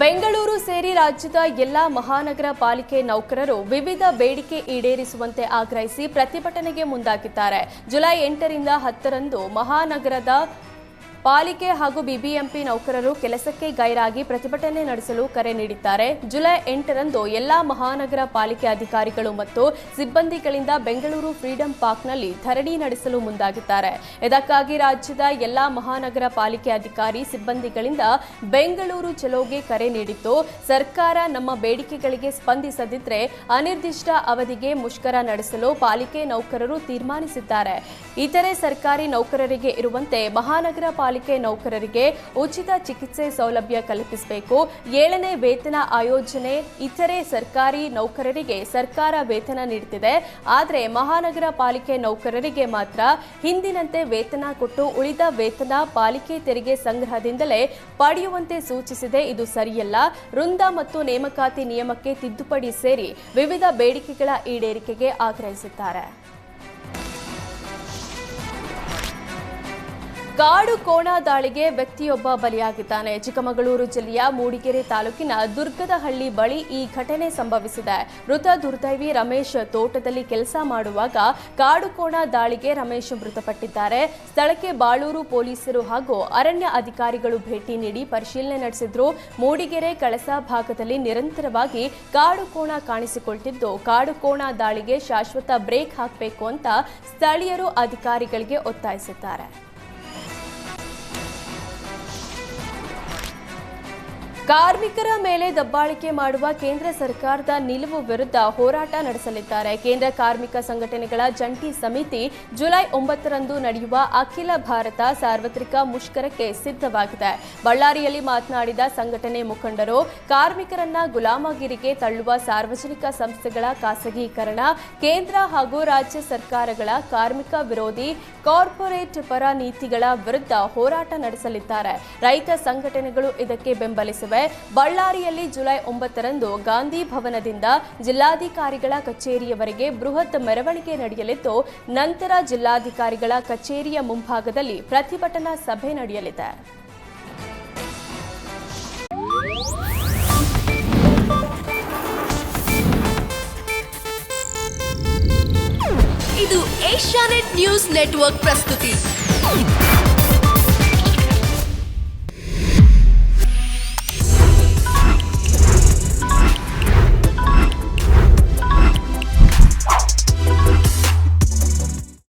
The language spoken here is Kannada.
ಬೆಂಗಳೂರು ಸೇರಿ ರಾಜ್ಯದ ಎಲ್ಲಾ ಮಹಾನಗರ ಪಾಲಿಕೆ ನೌಕರರು ವಿವಿಧ ಬೇಡಿಕೆ ಈಡೇರಿಸುವಂತೆ ಆಗ್ರಹಿಸಿ ಪ್ರತಿಭಟನೆಗೆ ಮುಂದಾಗಿದ್ದಾರೆ. ಜುಲೈ ಎಂಟರಿಂದ ಹತ್ತರಂದು ಮಹಾನಗರದ ಪಾಲಿಕೆ ಹಾಗೂ ಬಿಬಿಎಂಪಿ ನೌಕರರು ಕೆಲಸಕ್ಕೆ ಗೈರಾಗಿ ಪ್ರತಿಭಟನೆ ನಡೆಸಲು ಕರೆ ನೀಡಿದ್ದಾರೆ. ಜುಲೈ ಎಂಟರಂದು ಎಲ್ಲಾ ಮಹಾನಗರ ಪಾಲಿಕೆ ಅಧಿಕಾರಿಗಳು ಮತ್ತು ಸಿಬ್ಬಂದಿಗಳಿಂದ ಬೆಂಗಳೂರು ಫ್ರೀಡಂ ಪಾರ್ಕ್ನಲ್ಲಿ ಧರಣಿ ನಡೆಸಲು ಮುಂದಾಗಿದ್ದಾರೆ. ಇದಕ್ಕಾಗಿ ರಾಜ್ಯದ ಎಲ್ಲಾ ಮಹಾನಗರ ಪಾಲಿಕೆ ಅಧಿಕಾರಿ ಸಿಬ್ಬಂದಿಗಳಿಂದ ಬೆಂಗಳೂರು ಚಲೋಗೆ ಕರೆ ನೀಡಿದ್ದು, ಸರ್ಕಾರ ನಮ್ಮ ಬೇಡಿಕೆಗಳಿಗೆ ಸ್ಪಂದಿಸದಿದ್ದರೆ ಅನಿರ್ದಿಷ್ಟ ಅವಧಿಗೆ ಮುಷ್ಕರ ನಡೆಸಲು ಪಾಲಿಕೆ ನೌಕರರು ತೀರ್ಮಾನಿಸಿದ್ದಾರೆ. ಇತರೆ ಸರ್ಕಾರಿ ನೌಕರರಿಗೆ ಇರುವಂತೆ ಮಹಾನಗರ ಪಾಲಿಕೆ ನೌಕರರಿಗೆ ಉಚಿತ ಚಿಕಿತ್ಸೆ ಸೌಲಭ್ಯ ಕಲ್ಪಿಸಬೇಕು. ಏಳನೇ ವೇತನ ಆಯೋಜನೆ, ಇತರೆ ಸರ್ಕಾರಿ ನೌಕರರಿಗೆ ಸರ್ಕಾರ ವೇತನ ನೀಡುತ್ತಿದೆ ಆದರೆ ಮಹಾನಗರ ಪಾಲಿಕೆ ನೌಕರರಿಗೆ ಮಾತ್ರ ಹಿಂದಿನಂತೆ ವೇತನ ಕೊಟ್ಟು ಉಳಿದ ವೇತನ ಪಾಲಿಕೆ ತೆರಿಗೆ ಸಂಗ್ರಹದಿಂದಲೇ ಪಡೆಯುವಂತೆ ಸೂಚಿಸಿದೆ. ಇದು ಸರಿಯಲ್ಲ. ವೃಂದ ಮತ್ತು ನೇಮಕಾತಿ ನಿಯಮಕ್ಕೆ ತಿದ್ದುಪಡಿ ಸೇರಿ ವಿವಿಧ ಬೇಡಿಕೆಗಳ ಈಡೇರಿಕೆಗೆ ಆಗ್ರಹಿಸಿದ್ದಾರೆ. ಕಾಡು ಕೋಣ ದಾಳಿಗೆ ವ್ಯಕ್ತಿಯೊಬ್ಬ ಬಲಿಯಾಗಿದ್ದಾನೆ. ಚಿಕ್ಕಮಗಳೂರು ಜಿಲ್ಲೆಯ ಮೂಡಿಗೆರೆ ತಾಲೂಕಿನ ದುರ್ಗದಹಳ್ಳಿ ಬಳಿ ಈ ಘಟನೆ ಸಂಭವಿಸಿದೆ. ಮೃತ ದುರ್ದೈವಿ ರಮೇಶ್ ತೋಟದಲ್ಲಿ ಕೆಲಸ ಮಾಡುವಾಗ ಕಾಡು ಕೋಣ ದಾಳಿಗೆ ರಮೇಶ್ ಮೃತಪಟ್ಟಿದ್ದಾರೆ. ಸ್ಥಳಕ್ಕೆ ಬಾಳೂರು ಪೊಲೀಸರು ಹಾಗೂ ಅರಣ್ಯ ಅಧಿಕಾರಿಗಳು ಭೇಟಿ ನೀಡಿ ಪರಿಶೀಲನೆ ನಡೆಸಿದ್ರು. ಮೂಡಿಗೆರೆ ಕಳಸ ಭಾಗದಲ್ಲಿ ನಿರಂತರವಾಗಿ ಕಾಡು ಕೋಣ ಕಾಣಿಸಿಕೊಳ್ತಿದ್ದು. ಕಾಡು ಕೋಣ ದಾಳಿಗೆ ಶಾಶ್ವತ ಬ್ರೇಕ್ ಹಾಕಬೇಕು ಅಂತ ಸ್ಥಳೀಯರು ಅಧಿಕಾರಿಗಳಿಗೆ ಒತ್ತಾಯಿಸಿದ್ದಾರೆ. ಕಾರ್ಮಿಕರ ಮೇಲೆ ದಬ್ಬಾಳಿಕೆ ಮಾಡುವ ಕೇಂದ್ರ ಸರ್ಕಾರದ ನಿಲುವು ವಿರುದ್ಧ ಹೋರಾಟ ನಡೆಸಲಿದ್ದಾರೆ. ಕೇಂದ್ರ ಕಾರ್ಮಿಕ ಸಂಘಟನೆಗಳ ಜಂಟಿ ಸಮಿತಿ ಜುಲೈ ಒಂಬತ್ತರಂದು ನಡೆಯುವ ಅಖಿಲ ಭಾರತ ಸಾರ್ವತ್ರಿಕ ಮುಷ್ಕರಕ್ಕೆ ಸಿದ್ಧವಾಗಿದೆ. ಬಳ್ಳಾರಿಯಲ್ಲಿ ಮಾತನಾಡಿದ ಸಂಘಟನೆ ಮುಖಂಡರು, ಕಾರ್ಮಿಕರನ್ನ ಗುಲಾಮಗಿರಿಗೆ ತಳ್ಳುವ ಸಾರ್ವಜನಿಕ ಸಂಸ್ಥೆಗಳ ಖಾಸಗೀಕರಣ, ಕೇಂದ್ರ ಹಾಗೂ ರಾಜ್ಯ ಸರ್ಕಾರಗಳ ಕಾರ್ಮಿಕ ವಿರೋಧಿ, ಕಾರ್ಪೊರೇಟ್ ಪರ ನೀತಿಗಳ ವಿರುದ್ಧ ಹೋರಾಟ ನಡೆಸಲಿದ್ದಾರೆ. ರೈತ ಸಂಘಟನೆಗಳು ಇದಕ್ಕೆ ಬೆಂಬಲಿಸಿವೆ ಬಳ್ಳಾರಿಯಲ್ಲಿ ಜುಲೈ ಒಂಬತ್ತರಂದು ಗಾಂಧಿ ಭವನದಿಂದ ಜಿಲ್ಲಾಧಿಕಾರಿಗಳ ಕಚೇರಿಯವರೆಗೆ ಬೃಹತ್ ಮೆರವಣಿಗೆ ನಡೆಯಲಿದ್ದು, ನಂತರ ಜಿಲ್ಲಾಧಿಕಾರಿಗಳ ಕಚೇರಿಯ ಮುಂಭಾಗದಲ್ಲಿ ಪ್ರತಿಭಟನಾ ಸಭೆ ನಡೆಯಲಿದೆ. ಇದು ಏಷ್ಯಾನೆಟ್ ನ್ಯೂಸ್ ನೆಟ್ವರ್ಕ್ ಪ್ರಸ್ತುತಿ.